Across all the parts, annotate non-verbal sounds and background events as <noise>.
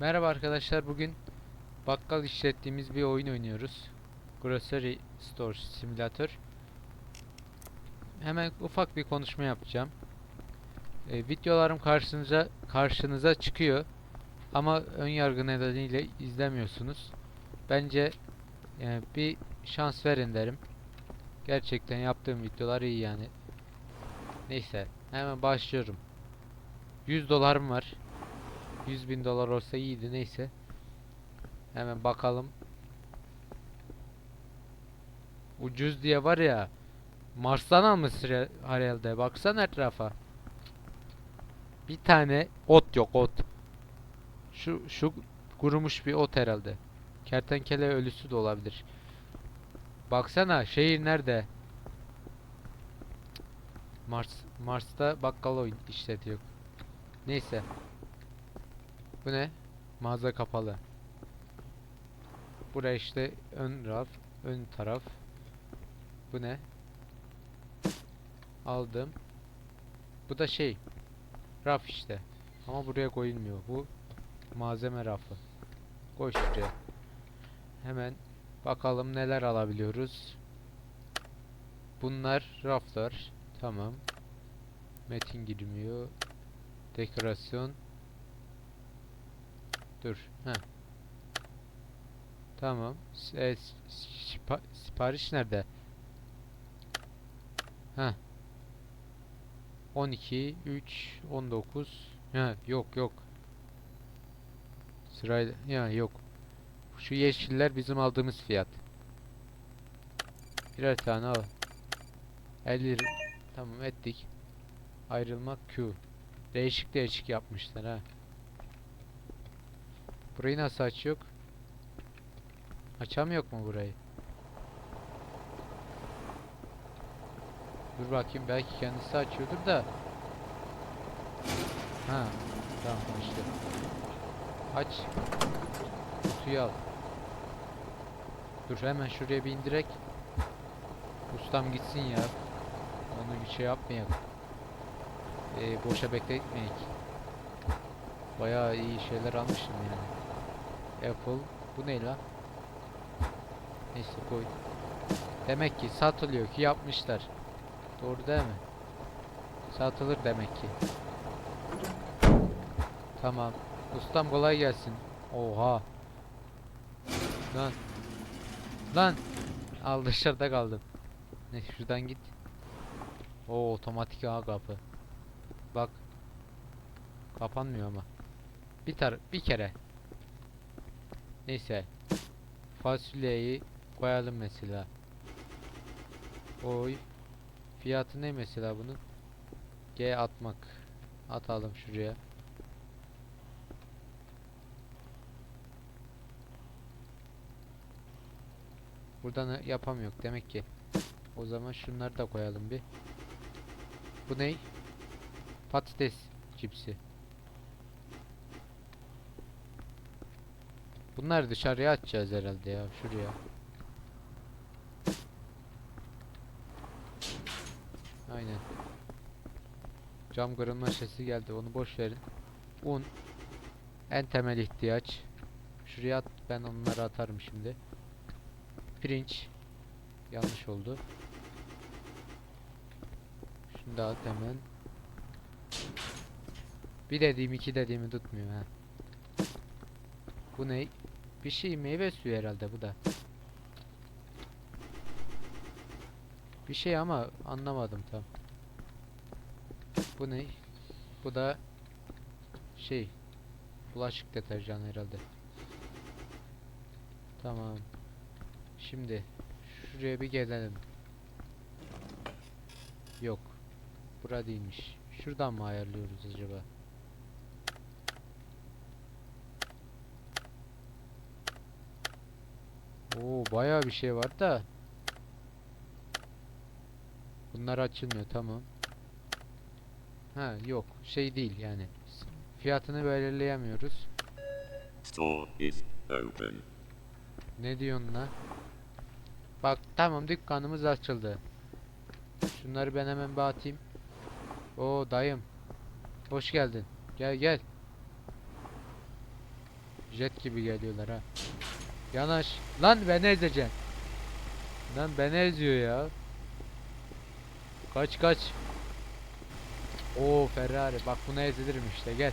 Merhaba arkadaşlar bugün bakkal işlettiğimiz bir oyun oynuyoruz. Grocery Store Simulator. Hemen ufak bir konuşma yapacağım. E, videolarım karşınıza karşınıza çıkıyor ama ön yargı nedeniyle izlemiyorsunuz. Bence yani bir şans verin derim. Gerçekten yaptığım videolar iyi yani. Neyse hemen başlıyorum. 100 dolarım var. 100 bin dolar olsa iyiydi neyse. Hemen bakalım. Ucuz diye var ya. Mars'tan almışsın he- herhalde. Baksana etrafa. Bir tane ot yok ot. Şu şu kurumuş bir ot herhalde. Kertenkele ölüsü de olabilir. Baksana şehir nerede? Mars Mars'ta bakkal işletiyor. Neyse. Bu ne? Mağaza kapalı. Buraya işte ön raf, ön taraf. Bu ne? Aldım. Bu da şey. Raf işte. Ama buraya koyulmuyor. Bu malzeme rafı. Koy şuraya. Hemen bakalım neler alabiliyoruz. Bunlar raflar. Tamam. Metin girmiyor. Dekorasyon. Dur. Ha. Tamam. E, sipariş nerede? Ha. 12 3 19 Ha yok yok. Sırayla ya yok. Şu yeşiller bizim aldığımız fiyat. Birer tane al. 50 lira- Tamam ettik. Ayrılmak Q. Değişik değişik yapmışlar ha. Burayı nasıl açıyor? Açamıyor mu burayı? Dur bakayım belki kendisi açıyordur da. Ha, tamam işte. Aç. Kutuyu al. Dur hemen şuraya bir indirek. Ustam gitsin ya. Onu bir şey yapmayalım. Ee, boşa bekletmeyek. Bayağı iyi şeyler almışım yani. Apple. Bu ne la? Neyse koy. Demek ki satılıyor ki yapmışlar. Doğru değil mi? Satılır demek ki. Tamam. Ustam kolay gelsin. Oha. Lan. Lan. Al dışarıda kaldım. Ne şuradan git. O otomatik ağa kapı. Bak. Kapanmıyor ama. Bir tar bir kere. Neyse. Fasulyeyi koyalım mesela. Oy. Fiyatı ne mesela bunun? G atmak. Atalım şuraya. Buradan yapamıyor demek ki. O zaman şunları da koyalım bir. Bu ne? Patates cipsi. Bunları dışarıya atacağız herhalde ya şuraya. Aynen. Cam kırılma sesi geldi onu boş verin. Un. En temel ihtiyaç. Şuraya at ben onları atarım şimdi. Pirinç. Yanlış oldu. Şunu da at hemen. Bir dediğim iki dediğimi tutmuyor ha. Bu ne? Bir şey meyve suyu herhalde bu da. Bir şey ama anlamadım tam. Bu ne? Bu da şey bulaşık deterjanı herhalde. Tamam. Şimdi şuraya bir gelelim. Yok. Bura değilmiş. Şuradan mı ayarlıyoruz acaba? Oo bayağı bir şey var da. Bunlar açılmıyor tamam. Ha yok şey değil yani. Fiyatını belirleyemiyoruz. Store is open. Ne diyorsun lan? Bak tamam dükkanımız açıldı. Şunları ben hemen bir atayım. Oo dayım. Hoş geldin. Gel gel. Jet gibi geliyorlar ha. Yanaş. Lan beni ezeceksin. Lan beni eziyor ya. Kaç kaç. Oo Ferrari bak buna ezilirim işte gel.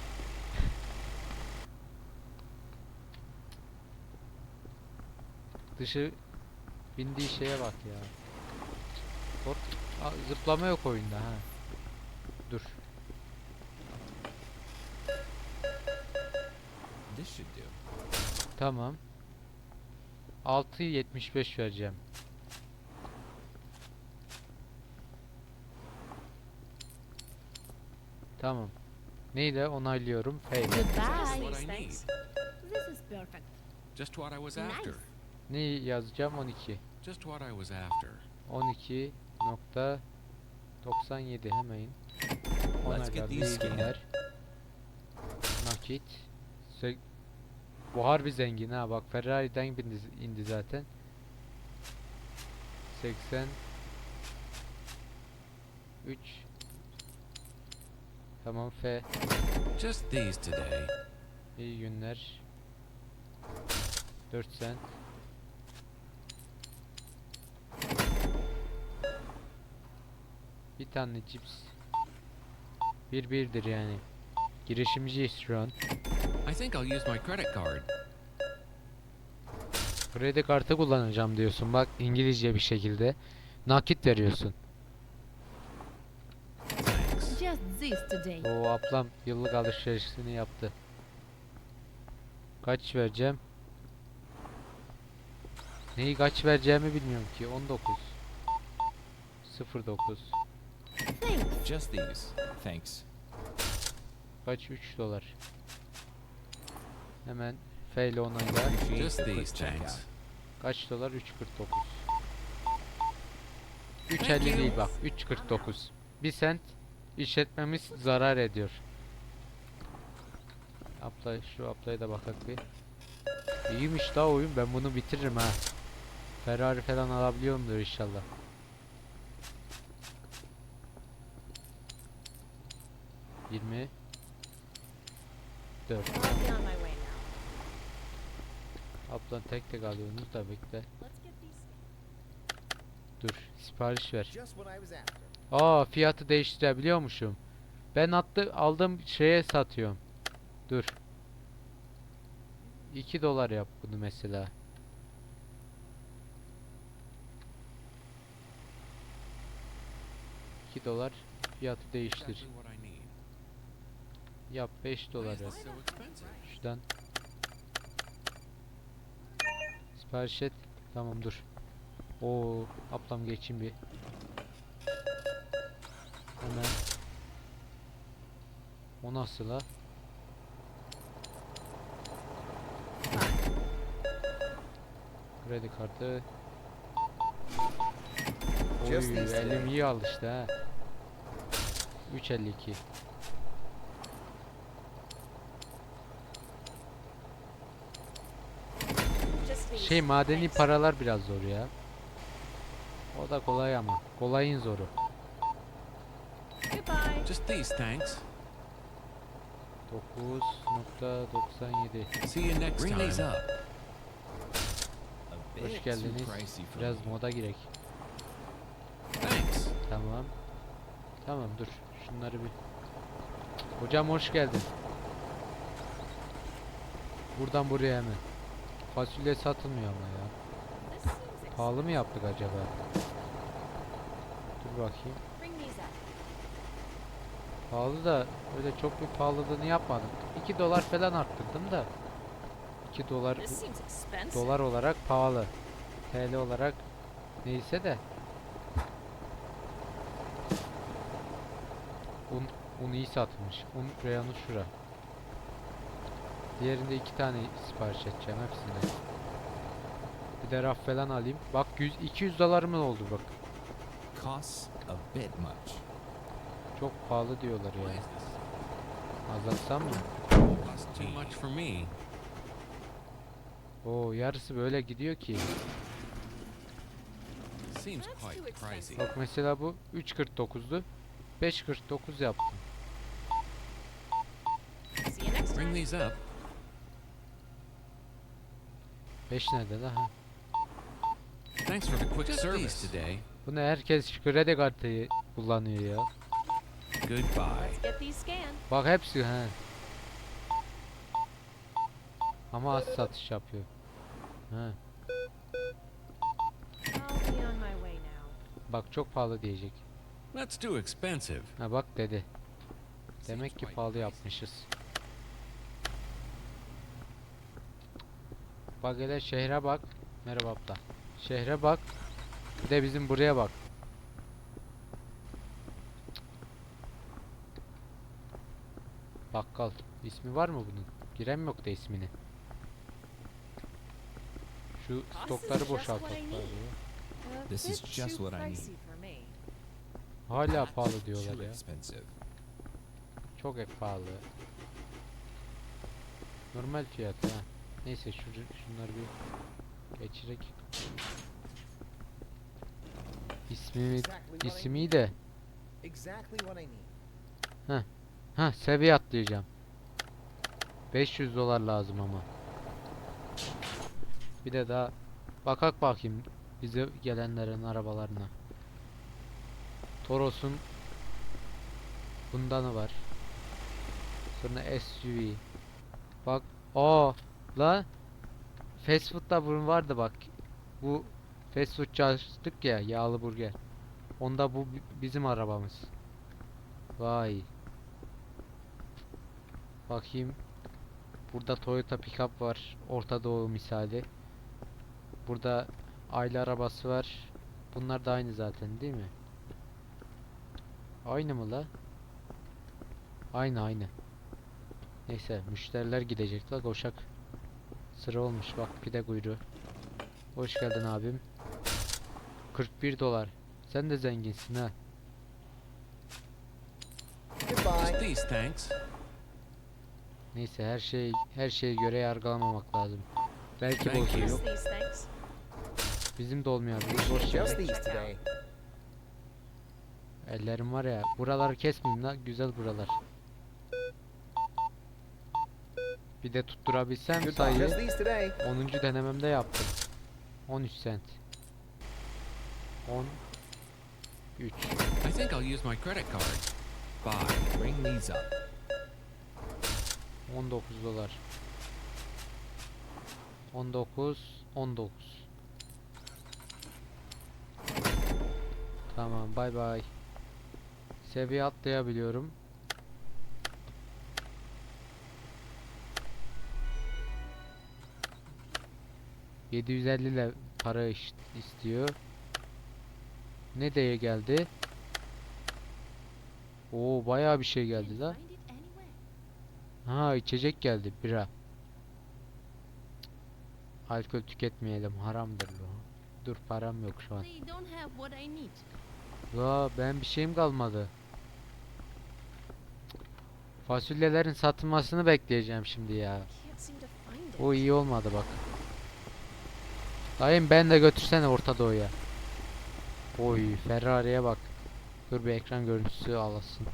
Dışı bindiği şeye bak ya. Aa, zıplama yok oyunda ha. Dur. This should do. Tamam. 6.75 vereceğim. Tamam. Neyle onaylıyorum? Fail. Goodbye. what I Thanks. This is perfect. Just what I was Nice. after. Ne yazacağım? 12. Just what I was after. 12.97 hemen. Let's get Onaylar. Nakit. Bu harbi zengin ha bak Ferrari'den indi, indi zaten. 80 3 Tamam F. Just these today. İyi günler. 4 sen. Bir tane cips. Bir birdir yani. Girişimciyiz şu an. I think I'll use my credit card. Kredi kartı kullanacağım diyorsun bak İngilizce bir şekilde. Nakit veriyorsun. Thanks. Just this today. O ablam yıllık alışverişini yaptı. Kaç vereceğim? Neyi kaç vereceğimi bilmiyorum ki. 19. 09. Thanks. Just these. Thanks. Kaç? 3 dolar. Hemen F ile onayla. Kaç dolar? 3.49. Thank 3.50 you. değil bak. 3.49. 1 sent işletmemiz zarar ediyor. Abla şu ablaya da bakak bir. İyiymiş daha oyun. Ben bunu bitiririm ha. Ferrari falan alabiliyorumdur inşallah. Yirmi dört. I'll be on my way now. Ablan tek tek alıyorsunuz da bekle. Dur sipariş ver. Aa fiyatı değiştirebiliyormuşum. Ben attı aldığım şeye satıyorum. Dur. 2 dolar yap bunu mesela. $2 dolar fiyatı değiştir. Yap 5 dolar yap. Şuradan. Sipariş et. Tamam dur. Oo, ablam geçeyim bir. Hemen. O nasıl ha? Kredi kartı. Oy, elim iyi alıştı ha. 3.52. Just these. Şey madeni paralar biraz zor ya. O da kolay ama. Kolayın zoru. Just these, thanks. 9.97 See you next time. Hoş geldiniz. Biraz moda girek. Thanks. Tamam. Tamam dur. Şunları bir. Hocam hoş geldin. Buradan buraya hemen. Fasulye satılmıyor ama ya. Pahalı mı yaptık acaba? Dur bakayım. Pahalı da öyle çok bir pahalılığını yapmadım. 2 dolar falan arttırdım da. 2 dolar dolar olarak pahalı. TL olarak neyse de. Un, un iyi satılmış. Un reyonu şura. Diğerinde iki tane sipariş edeceğim hepsinden. Bir de raf falan alayım. Bak 100 200 dolarımın oldu bak. Costs a bit much. Çok pahalı diyorlar ya. Azaltsam mı? Too much for me. Oo yarısı böyle gidiyor ki. Bak mesela bu 3.49'du. 5.49 yaptım. Bring these up. 5 nerede la? Ha. Thanks for the quick service today. Bu ne herkes şu kredi kartı kullanıyor ya. Goodbye. Let's get these scanned. Bak hepsi he. Ama az satış yapıyor. He. I'll be on my way now. Bak çok pahalı diyecek. That's too expensive. Ha bak dedi. Demek ki pahalı yapmışız. Bak hele şehre bak. Merhaba abla. Şehre bak. Bir de bizim buraya bak. Bakkal. İsmi var mı bunun? Giren yok da ismini. Şu stokları. A This is just what I need. me. Hala pahalı diyorlar ya. Çok ek pahalı. Normal fiyat ha. Neyse şu şunları bir geçirek. İsmi ismi de need. ha seviye atlayacağım. 500 dolar lazım ama. Bir de daha bakak bakayım bize gelenlerin arabalarına. Toros'un bundanı var. Sonra SUV. Bak o la fast food'da bunun vardı bak. Bu fast food çalıştık ya yağlı burger. Onda bu bi- bizim arabamız. Vay. Bakayım. Burada Toyota pickup var. Orta Doğu misali. Burada aile arabası var. Bunlar da aynı zaten değil mi? Aynı mı la? Aynı aynı. Neyse müşteriler gidecek la koşak. Sıra olmuş bak pide kuyruğu. Hoş geldin abim. 41 dolar. Sen de zenginsin ha. These, thanks. Neyse her şey her şeye göre yargılamamak lazım. Belki Thank you. Just these things. Bizim de olmuyor. Biz boş today. Ellerim var ya. Buraları kesmeyeyim la. Güzel buralar. Bir de tutturabilsem sayıyı Just these today. 10. denememde yaptım. 13 sent. 10 3 I think I'll use my credit card. Bye. Bring these up. 19 dolar. 19 19 Tamam bay bay. Seviye atlayabiliyorum. ...750 ile para istiyor. Ne diye geldi? Oo bayağı bir şey geldi la. Ha içecek geldi bira. Alkol tüketmeyelim haramdır bu. Dur param yok şu an. Ya ben bir şeyim kalmadı. Fasulyelerin satılmasını bekleyeceğim şimdi ya. O iyi olmadı bak. Dayım ben de götürsene Orta Doğu'ya. Oy Ferrari'ye bak. Dur bir ekran görüntüsü alasın.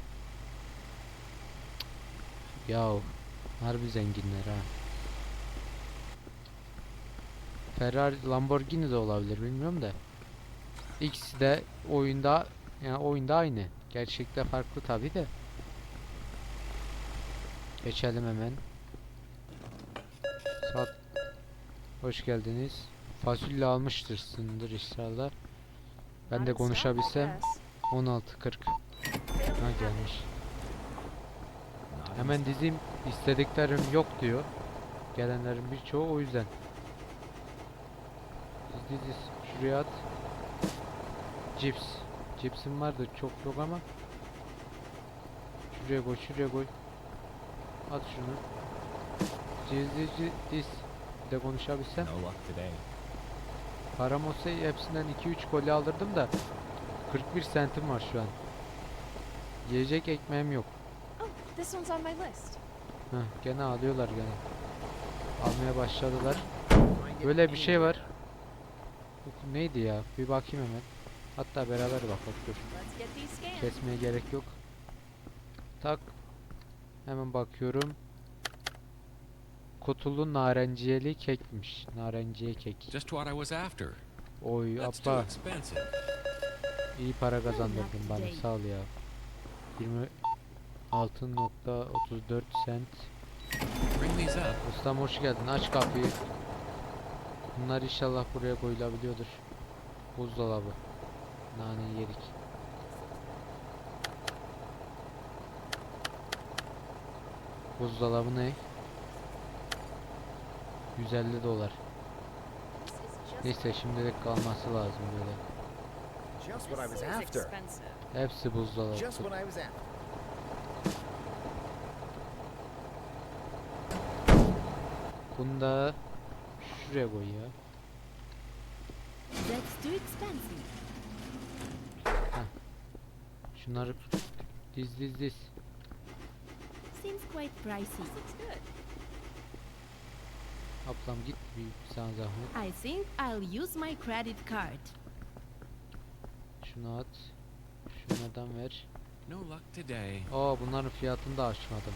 Yahu harbi zenginler ha. Ferrari Lamborghini de olabilir bilmiyorum da. İkisi de oyunda yani oyunda aynı. Gerçekte farklı tabi de. Geçelim hemen. Sat. Hoş geldiniz. Fasulye almıştır sındır inşallah. Ben de konuşabilsem guess. 16.40. They don't Ha gelmiş. Hemen dizim istediklerim yok diyor. Gelenlerin birçoğu o yüzden. Diz diz şuraya at. Cips. Cipsim vardı çok yok ama. Şuraya koy şuraya koy. At şunu. Diz diz diz. diz. Bir de konuşabilsem. Olsa hepsinden 2-3 kolye aldırdım da 41 sentim var şu an. Yiyecek ekmeğim yok. Oh, this one's on my list. Heh, gene alıyorlar gene. Almaya başladılar. Böyle bir şey var. Bu neydi ya? Bir bakayım hemen. Hatta beraber bakalım dur. Kesmeye gerek yok. Tak. Hemen bakıyorum. Kutulu narenciyeli kekmiş. Narenciye kek. Just what I was after. Oy abla iyi para kazandırdın bana sağ ol ya. 26.34 sent. Ustam hoş geldin. Aç kapıyı. Bunlar inşallah buraya koyulabiliyordur. Buzdolabı. Nane yedik. Buzdolabı ne? 150 dolar. Neyse şimdilik kalması lazım böyle. Hepsi buzdolabı. Bunu da şuraya koy ya. Expensive. Şunları diz diz diz. Seems quite pricey. Ablam git bir sana zahmet. I think I'll use my credit card. Şunu at. Şunlardan ver. No luck today. Aa bunların fiyatını da açmadım.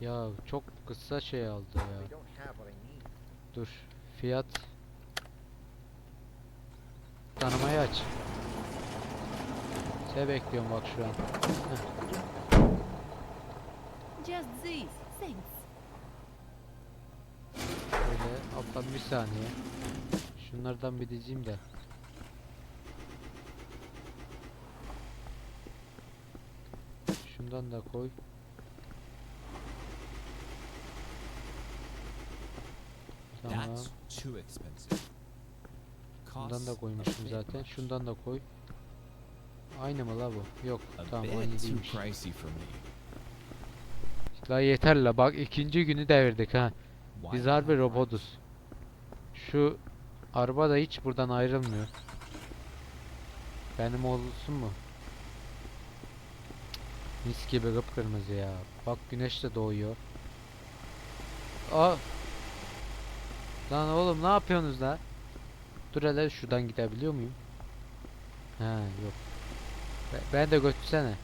Ya çok kısa şey aldı ya. Dur. Fiyat. Tanımayı aç. Seni bekliyorum bak şu an. Just this. Thanks. Böyle ablam bir saniye. Şunlardan bir dizeyim de. Şundan da koy. Tamam. That's too expensive. Şundan da koymuşum zaten. Şundan da koy. Aynı mı la bu? Yok. Tamam aynı değilmiş. La yeter la bak ikinci günü devirdik ha. Biz harbi robotuz. Şu araba da hiç buradan ayrılmıyor. Benim olsun mu? Mis gibi kıpkırmızı ya. Bak güneş de doğuyor. Aa. Lan oğlum ne yapıyorsunuz la? Dur hele şuradan gidebiliyor muyum? He yok. Be- ben de götürsene.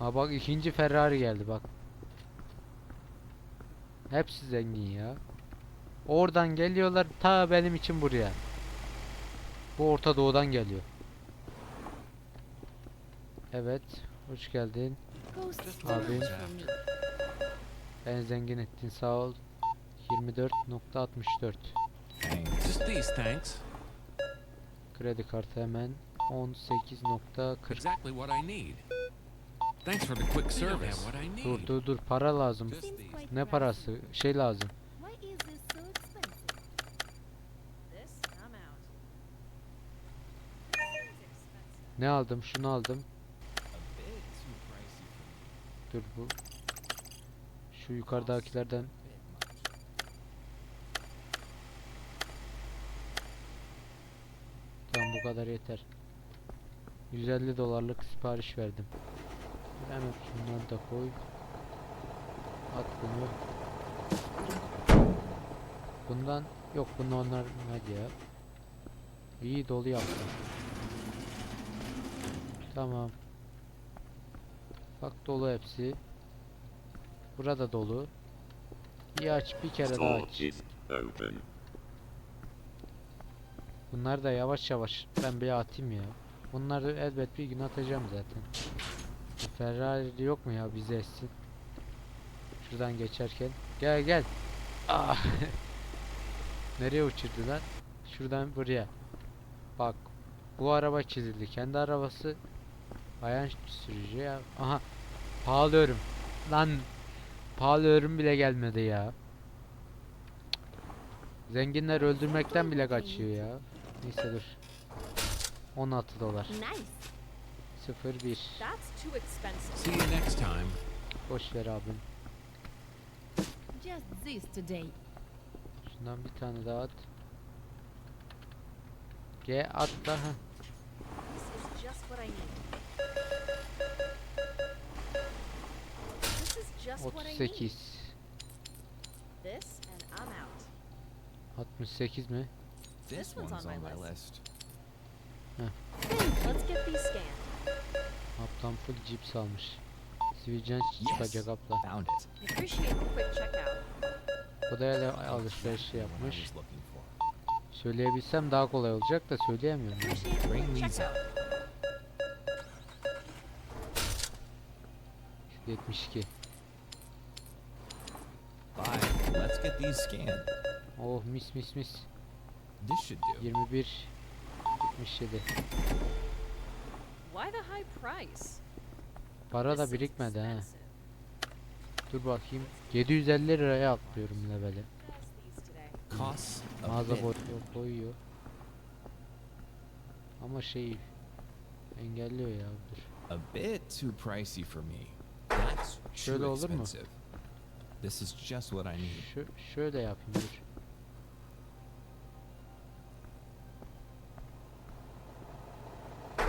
Ha bak ikinci Ferrari geldi bak. Hepsi zengin ya. Oradan geliyorlar ta benim için buraya. Bu Orta Doğu'dan geliyor. Evet, hoş geldin. Costs Just too what I Abi. much was for me. after. En zengin ettin sağ ol. 24.64 Thanks. Just these, thanks. Kredi kartı hemen 18.40 Exactly what I need. Thanks for the quick service. what I need. Dur dur dur para lazım. Ne parası? Şey lazım. Ne aldım? Şunu aldım. Dur bu. Şu yukarıdakilerden. Tamam bu kadar yeter. 150 dolarlık sipariş verdim. Hemen şunları da koy. At bunu. Bundan yok bunu onlar hadi ya. İyi dolu yaptım. Tamam. Bak dolu hepsi. Burada dolu. Bir aç bir kere daha aç. is open. Bunlar da yavaş yavaş ben bir atayım ya. Bunları elbet bir gün atacağım zaten. Ferrari yok mu ya bize etsin? Şuradan geçerken. Gel gel. Ah. <laughs> Nereye uçurdular? Şuradan buraya. Bak. Bu araba çizildi. Kendi arabası bayan sürücü ya. Aha. Pahalı örüm. Lan. Pahalı örüm bile gelmedi ya. Zenginler öldürmekten bile kaçıyor ya. Neyse dur. 16 dolar. Nice. 01. That's too expensive. See you next time. Boş ver abim. Just this today. Şundan bir tane daha at. G at da. heh. This is just what I need. This is just what I need. 38. This and I'm out. 68 mi? This one's on my list. list. Let's get these scanned. Ablam full cips almış. Sivilcen çıkacak abla. Öyle alışveriş yapmış. Söyleyebilsem daha kolay olacak da söyleyemiyorum. yani. Appreciate the Bring quick these up. checkout. 72. Bye. Let's get these scanned. Oh mis mis mis. This should do. 21 77. Why the high price? Para da birikmedi ha. Dur bakayım. 750 liraya atlıyorum leveli. Mağaza boyuyor, koyuyor. Ama şey engelliyor ya dur. A bit too pricey for me. That's Şöyle too olur mu? expensive. This is just what I need. Şu, şöyle yapayım dur.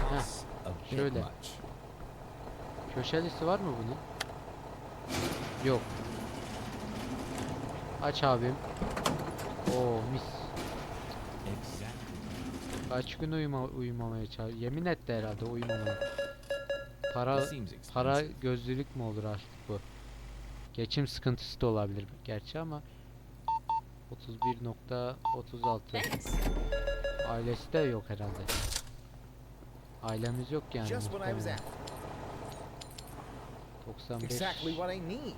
Costs a bit şöyle. Köşelisi var mı bunun? Yok. Aç abim. Oo mis. Kaç gün uyuma, uyumamaya çalış. Yemin etti herhalde uyumamaya. Para para gözlülük mü olur artık bu? Geçim sıkıntısı da olabilir gerçi ama 31.36 Thanks. Ailesi de yok herhalde. Ailemiz yok yani. Just what I was after. 95 Exactly what I need.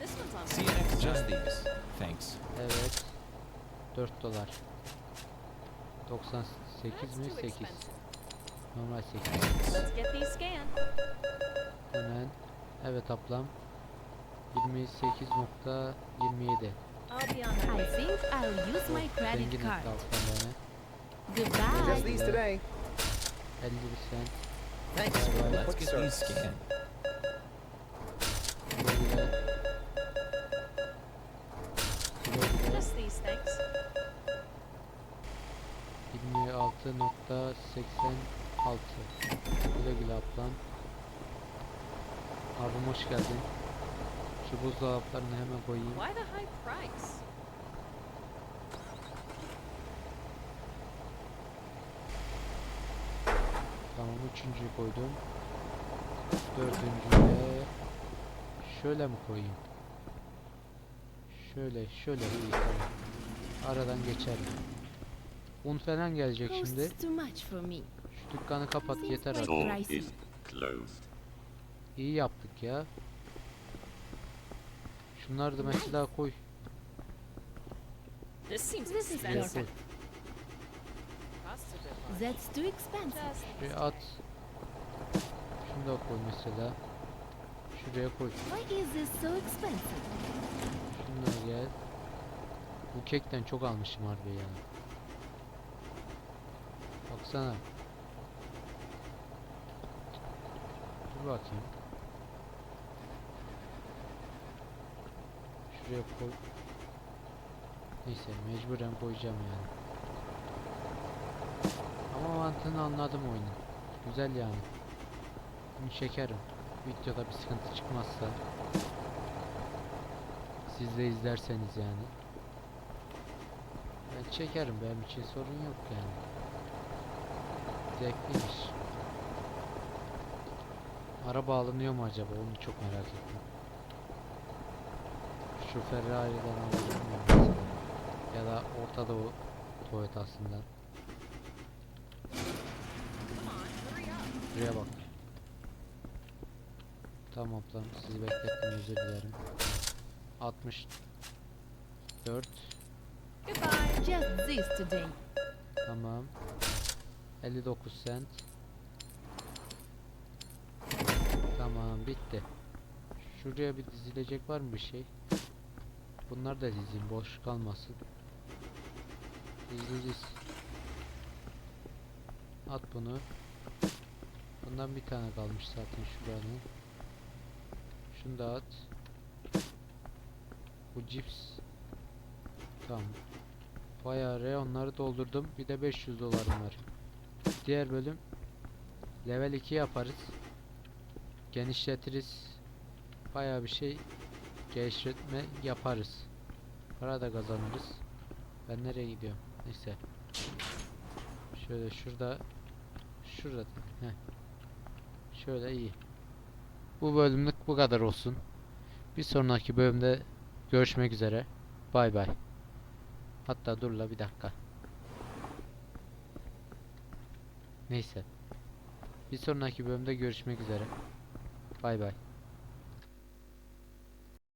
This one's on See you next Just these. Thanks. Evet. 4 dolar. 98 That's mi? too 8. expensive. Normal 8. Let's get these scanned. Hemen. Evet ablam. 28.27. I'll be on my I think I'll use my credit card. Goodbye. Just these today. 50 cent. Thanks Let's get these scanned. Just these things. 26.86 Güle güle ablam. Abim hoş geldin. Şu buzdolaplarını hemen koyayım. Why the high price? Tamam üçüncüyü koydum. Dördüncüyü de şöyle mi koyayım? Şöyle şöyle iyi tamam. Aradan geçerim. Un falan gelecek şimdi. Costs too much for me. Şu dükkanı kapat yeter artık. İyi yaptık ya. Şunları da mesela koy. This seems This is Şuraya expensive. koy. Costs a bit much. That's too expensive. Şuraya at. Şunu da koy mesela. Şuraya koy. Why is this so expensive? Şunları gel. Bu kekten çok almışım harbi ya. Baksana. Dur bakayım. Şuraya koy. Neyse mecburen koyacağım yani. Ama mantığını anladım oyunun. Güzel yani. Bunu çekerim. Videoda bir sıkıntı çıkmazsa. Siz de izlerseniz yani. Ben çekerim benim için sorun yok yani. Zevkliymiş. Araba alınıyor mu acaba onu çok merak ettim. Şu Ferrari'den miyim mesela? Ya da Orta Doğu Toyota'sından. come on, hurry up. Buraya bak. Tamam ablam sizi beklettim özür dilerim. 64 Goodbye. Just this today. Tamam. 59 cent. Tamam bitti. Şuraya bir dizilecek var mı bir şey? Bunlar da dizeyim boş kalmasın. Dizi diz. At bunu. Bundan bir tane kalmış zaten şuranın. Şunu da at. Bu cips. Tamam. Bayağı re onları doldurdum. Bir de 500 dolarım var. Diğer bölüm level 2 yaparız. Genişletiriz. Bayağı bir şey geliştirme yaparız. Para da kazanırız. Ben nereye gidiyorum? Neyse. Şöyle şurada şurada heh. Şöyle iyi. Bu bölümlük bu kadar olsun. Bir sonraki bölümde görüşmek üzere. Bay bay. Hatta dur la bir dakika. Neyse. Bir sonraki bölümde görüşmek üzere. Bay bay.